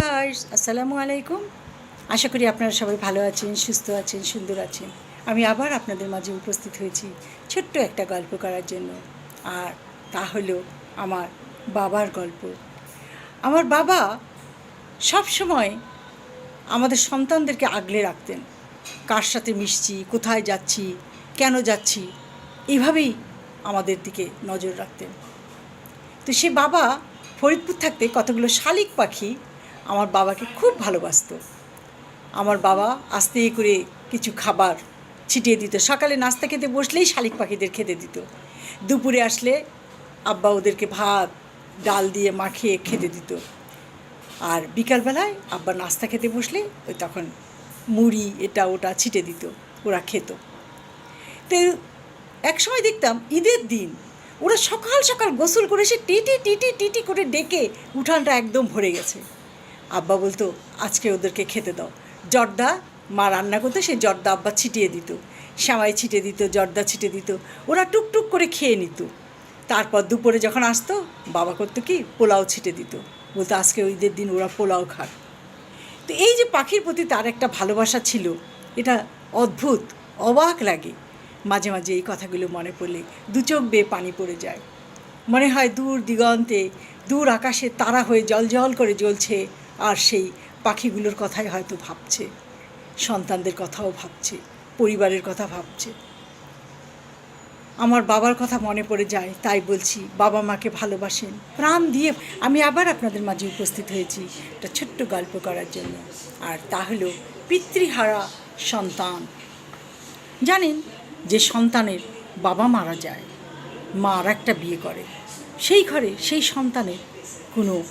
Guys আসসালামু আলাইকুম। আশা করি আপনারা সবাই ভালো আছেন, সুস্থ আছেন, সুন্দর আছেন। আমি আবার আপনাদের মাঝে উপস্থিত হয়েছি ছোট্ট একটা গল্প করার জন্য। আর তা হলো আমার বাবার গল্প। আমার বাবা সব সময় আমাদের সন্তানদেরকে আগলে রাখতেন। কার সাথে মিশছি, কোথায় যাচ্ছি, কেন যাচ্ছি, এভাবেই আমাদের দিকে নজর রাখতেন। তো সে বাবা ফরিদপুর থাকতে কতগুলো শালিক পাখি আমার বাবাকে খুব ভালোবাসতো। আমার বাবা আস্তে করে কিছু খাবার ছিটিয়ে দিত। সকালে নাস্তা খেতে বসলেই শালিক পাখিদের খেতে দিত। দুপুরে আসলে আব্বা ওদেরকে ভাত, ডাল দিয়ে মাখিয়ে খেতে দিত। আর বিকালবেলায় আব্বা নাস্তা খেতে বসলে ওই তখন মুড়ি, এটা, ওটা ছিটে দিত। ওরা খেত। তো এক সময় দেখতাম ঈদের দিন ওরা সকাল সকাল গোসল করে সে টিটি টিটি টিটি করে ডেকে উঠানটা একদম ভরে গেছে। আব্বা বলতো, আজকে ওদেরকে খেতে দাও। জর্দা, মা রান্না করতো, সেই জর্দা আব্বা ছিটিয়ে দিত। শ্যামাই ছিটে দিত, জর্দা ছিটে দিত। ওরা টুকটুক করে খেয়ে নিত। তারপর দুপুরে যখন আসতো, বাবা করতো কি, পোলাও ছিটে দিত। বলতো, আজকে ঈদের দিন ওরা পোলাও খাক। তো এই যে পাখির প্রতি তার একটা ভালোবাসা ছিল, এটা অদ্ভুত, অবাক লাগে। মাঝে মাঝে এই কথাগুলো মনে পড়লে দু চোখ বেয়ে পানি পড়ে যায়। মনে হয় দূর দিগন্তে, দূর আকাশে তারা হয়ে জল জল করে জ্বলছে। আর সেই পাখিগুলোর কথাই হয়তো ভাবছে, সন্তানদের কথাও ভাবছে, পরিবারের কথা ভাবছে। আমার বাবার কথা মনে পড়ে যায়, তাই বলছি, বাবা মাকে ভালোবাসেন। প্রাণ দিয়ে আমি আবার আপনাদের মাঝে উপস্থিত হয়েছি একটা ছোট্ট গল্প করার জন্য। আর তা হলো পিতৃহারা সন্তান। জানেন, যে সন্তানের বাবা মারা যায় মা আর একটা বিয়ে করে, সেই ঘরে সেই সন্তানের কোনো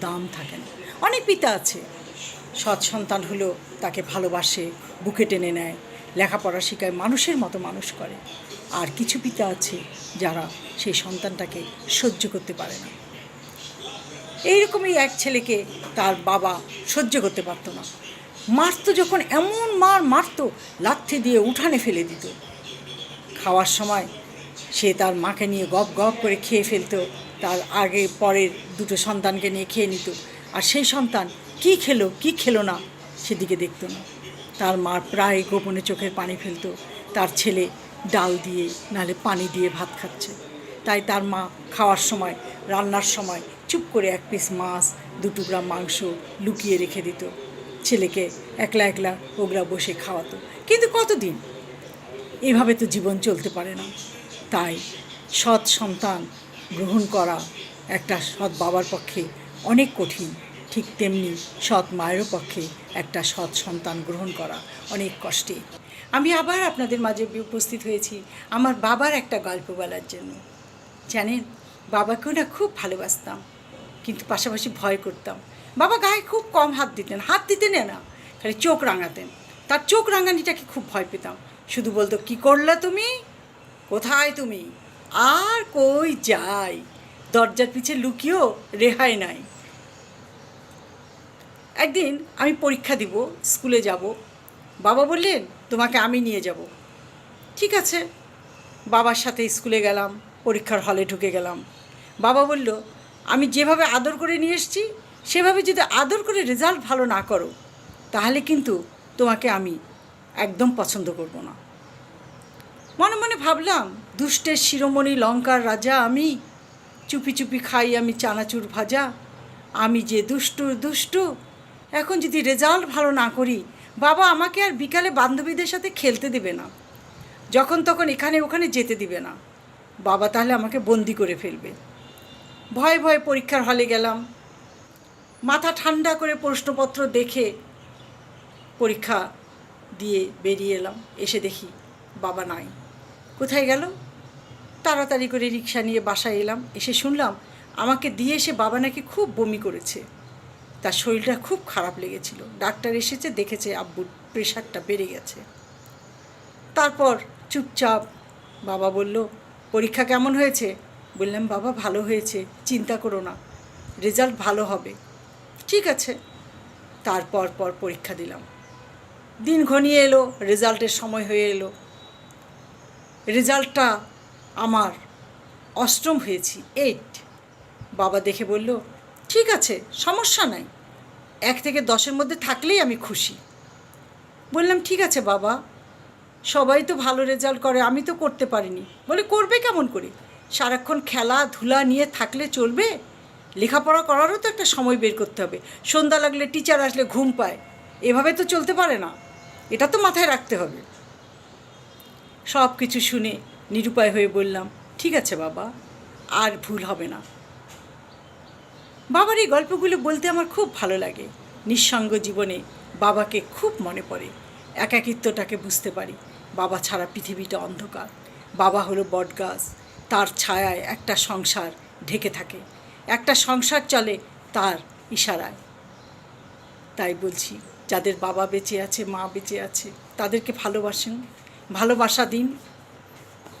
দাম থাকে না। অনেক পিতা আছে। সৎ সন্তান হলো তাকে ভালোবাসে, বুকে টেনে নেয়, লেখাপড়া শেখায়, মানুষের মতো মানুষ করে। আর কিছু পিতা আছে যারা সেই সন্তানটাকে সহ্য করতে পারে না। এইরকমই এক ছেলেকে তার বাবা সহ্য করতে পারতো না। মারতো যখন এমন মার মারতো, লাথি দিয়ে উঠানে ফেলে দিত। খাওয়ার সময় সে তার মাকে নিয়ে গপ গপ করে খেয়ে ফেলতো। তার আগে পরের দুটো সন্তানকে নিয়ে খেয়ে নিত। আর সেই সন্তান কি খেলো কি খেলো না, সেদিকে দেখতো না। তার মা প্রায় গোপনে চোখের পানি ফেলতো। তার ছেলে ডাল দিয়ে নালে পানি দিয়ে ভাত খাচ্ছে। তাই তার মা খাওয়ার সময়, রান্নার সময় চুপ করে এক পিস মাছ, দু টুকরা মাংস লুকিয়ে রেখে দিত। ছেলেকে একলা একলা ওগরা বসে খাওয়াতো। কিন্তু কতদিন? এভাবে তো জীবন চলতে পারে না। তাই সৎ সন্তান গ্রহণ করা একটা সৎ বাবার পক্ষে অনেক কঠিন, ঠিক তেমনি সৎ মায়েরও পক্ষে একটা সৎ সন্তান গ্রহণ করা অনেক কষ্টে। আমি আবার আপনাদের মাঝে উপস্থিত হয়েছি আমার বাবার একটা গল্প বলার জন্য। জানেন, বাবাকেও না খুব ভালোবাসতাম, কিন্তু পাশাপাশি ভয় করতাম। বাবা গায়ে খুব কম হাত দিতেন হাত দিতেন না, খালি চোখ রাঙাতেন। তার চোখ রাঙানিটাকে খুব ভয় পেতাম। শুধু বলতো, কি করলা তুমি? কোথায় তুমি? আর কই যাই? দরজার পিছে লুকিয়েও রেহাই নাই। একদিন আমি পরীক্ষা দিব, স্কুলে যাব। বাবা বললেন, তোমাকে আমি নিয়ে যাব। ঠিক আছে। বাবার সাথে স্কুলে গেলাম, পরীক্ষার হলে ঢুকে গেলাম। বাবা বলল, আমি যেভাবে আদর করে নিয়ে এসেছি, সেভাবে যদি আদর করে রেজাল্ট ভালো না করো, তাহলে কিন্তু তোমাকে আমি একদম পছন্দ করব না। মনে মনে ভাবলাম, দুষ্টের শিরোমণি লঙ্কার রাজা আমি চুপি চুপি খাই আমি চানাচুর ভাজা। আমি যে দুষ্টু দুষ্টু। এখন যদি রেজাল্ট ভালো না করি, বাবা আমাকে আর বিকালে বান্ধবীদের সাথে খেলতে দেবে না। যখন তখন এখানে ওখানে যেতে দিবে না। বাবা তাহলে আমাকে বন্দি করে ফেলবে। ভয়ে ভয়ে পরীক্ষার হলে গেলাম। মাথা ঠান্ডা করে প্রশ্নপত্র দেখে পরীক্ষা দিয়ে বেরিয়ে এলাম। এসে দেখি বাবা নাই। কোথায় গেল? তাড়াতাড়ি করে রিক্সা নিয়ে বাসায় এলাম। এসে শুনলাম আমাকে দিয়ে এসে বাবা নাকি খুব বমি করেছে। তার শরীরটা খুব খারাপ লেগেছিল। ডাক্তার এসেছে, দেখেছে আব্বুর প্রেশারটা বেড়ে গেছে। তারপর চুপচাপ বাবা বলল, পরীক্ষা কেমন হয়েছে? বললাম, বাবা, ভালো হয়েছে। চিন্তা করো না, রেজাল্ট ভালো হবে। ঠিক আছে। তারপর পর পরীক্ষা দিলাম। দিন ঘনিয়ে এলো, রেজাল্টের সময় হয়ে এলো। রেজাল্টটা আমার অষ্টম হয়েছি এইট বাবা দেখে বলল, ঠিক আছে, সমস্যা নাই। এক থেকে দশের মধ্যে থাকলেই আমি খুশি। বললাম, ঠিক আছে বাবা, সবাই তো ভালো রেজাল্ট করে, আমি তো করতে পারিনি। বলে, করবে কেমন করে? সারাক্ষণ খেলা, ধুলা নিয়ে থাকলে চলবে? লেখাপড়া করারও তো একটা সময় বের করতে হবে। সন্ধ্যা লাগলে টিচার আসলে ঘুম পায়। এভাবে তো চলতে পারে না। এটা তো মাথায় রাখতে হবে। সব কিছু শুনে নিরুপায় হয়ে বললাম, ঠিক আছে বাবা, আর ভুল হবে না। বাবার এই গল্পগুলো বলতে আমার খুব ভালো লাগে। নিঃসঙ্গ জীবনে বাবাকে খুব মনে পড়ে। একাকিত্বটাকে বুঝতে পারি। বাবা ছাড়া পৃথিবীটা অন্ধকার। বাবা হলো বটগাছ। তার ছায়ায় একটা সংসার ঢেকে থাকে। একটা সংসার চলে তার ইশারায়। তাই বলছি, যাদের বাবা বেঁচে আছে, মা বেঁচে আছে, তাদেরকে ভালোবাসেন। ভালোবাসা দিন